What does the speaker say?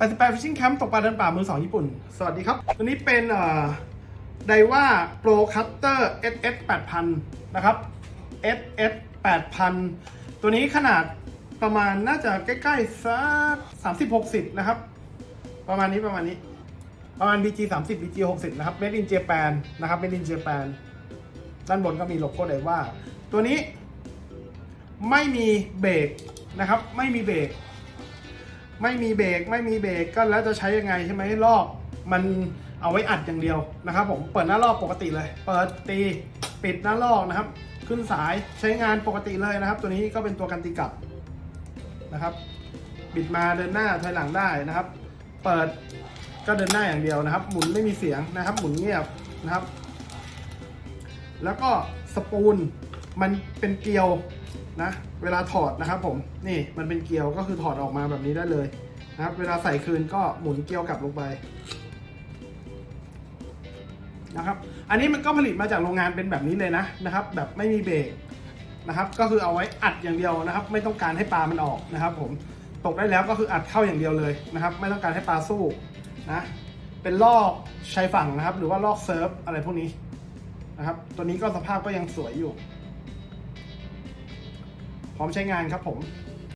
88 Fishing Camp ตกปลาเดินป่ามือสองญี่ปุ่น สวัสดีครับ ตัวนี้เป็นไดว่าโปรคัตเตอร์ SS 8000 นะครับ SS 8000 ตัวนี้ขนาดประมาณน่าจะใกล้ๆสัก30 60 นะครับ ประมาณนี้ประมาณนี้ ประมาณ BG 30 BG 60 นะครับ Made in Japan นะครับ Made in Japan ด้านบนก็มีโลโก้ไดว่า ตัวนี้ไม่มีเบรกนะครับ ไม่มีเบรก ไม่มีเบรกไม่มีเบรกก็แล้วจะใช้ยังไงใช่ไหมรอบมันเอาไว้อัดอย่างเดียวนะครับ ผมเปิดหน้ารอบปกติเลย เปิดตีปิดหน้ารอบนะครับ ขึ้นสายใช้งานปกติเลยนะครับ ตัวนี้ก็เป็นตัวกันตีกลับนะครับ บิดมาเดินหน้าถอยหลังได้นะครับ เปิดก็เดินหน้าอย่างเดียวนะครับ หมุนไม่มีเสียงนะครับ หมุนเงียบนะครับ แล้วก็สปูลมันเป็นเกลียว นะ เวลาถอดนะครับผมนี่มันเป็นเกลียวก็คือถอดออกมาแบบนี้ได้เลยนะครับ เวลาใส่คืนก็หมุนเกลียวกลับลงไปนะครับ อันนี้มันก็ผลิตมาจากโรงงานเป็นแบบนี้เลยนะนะครับ แบบไม่มีเบรกนะครับ ก็คือเอาไว้อัดอย่างเดียวนะครับ ไม่ต้องการให้ปลามันออกนะครับ ผมตกได้แล้วก็คืออัดเข้าอย่างเดียวเลยนะครับ ไม่ต้องการให้ปลาสู้นะเป็นลอกชายฝั่งนะครับ หรือว่าลอกเซิร์ฟอะไรพวกนี้นะครับ ตัวนี้ก็สภาพก็ยังสวยอยู่ พร้อมใช้งานครับผม